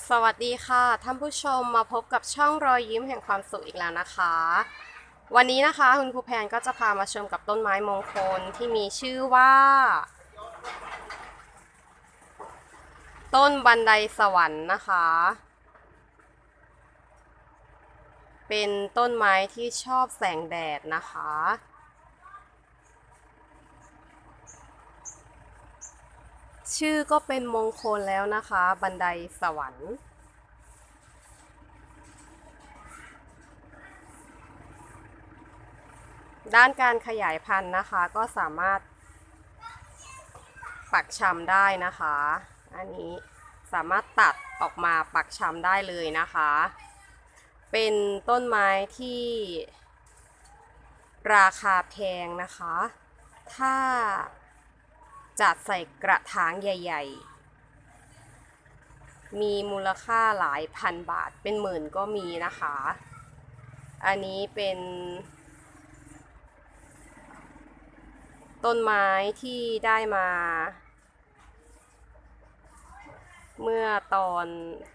สวัสดีค่ะท่านผู้ชมมาพบกับช่องรอยยิ้มแห่งความสุขอีกแล้วนะคะ วันนี้นะคะคุณครูแพนก็จะพามาชมกับต้นไม้มงคลที่มีชื่อว่า ต้นบันไดสวรรค์นะคะ เป็นต้นไม้ที่ชอบแสงแดดนะคะ ชื่อก็เป็นมงคลแล้วนะคะ บันไดสวรรค์ด้านการขยายพันธุ์นะคะ ก็สามารถปักชำได้นะคะ อันนี้สามารถตัดออกมาปักชำได้เลยนะคะ เป็นต้นไม้ที่ราคาแพงนะคะ ถ้า จัดใส่กระถางใหญ่ ๆ มีมูลค่าหลายพันบาทเป็นหมื่นก็มีนะคะ อันนี้เป็น ต้นไม้ที่ได้มา เมื่อตอน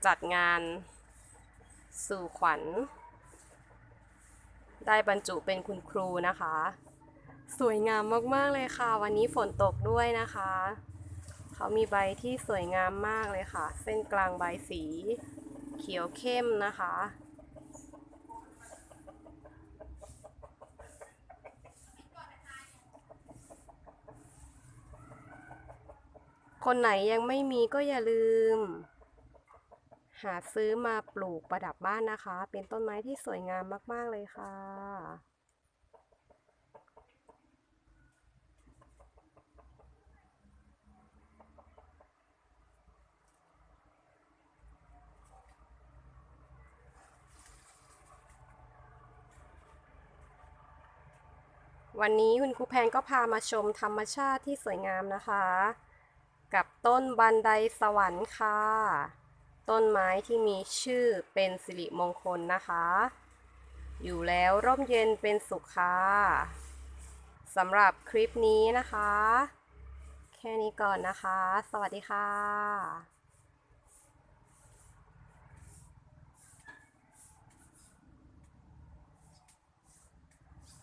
จัดงานสู่ขวัญ ได้บรรจุเป็นคุณครูนะคะ สวยงามมากๆเลยค่ะ วันนี้ฝนตกด้วยนะคะ เขามีใบที่สวยงามมากเลยค่ะ เส้นกลางใบสี เขียวเข้มนะคะ คนไหนยังไม่มีก็อย่าลืม หาซื้อมาปลูกประดับบ้านนะคะ เป็นต้นไม้ที่สวยงามมาก ๆ เลยค่ะ วันนี้คุณครูแพนก็พามาชมธรรมชาติที่สวยงามนะคะ กับต้นบันไดสวรรค์ค่ะ ต้นไม้ที่มีชื่อเป็นสิริมงคลนะคะ อยู่แล้วร่มเย็นเป็นสุขค่ะสำหรับคลิปนี้นะคะ แค่นี้ก่อนนะคะ สวัสดีค่ะ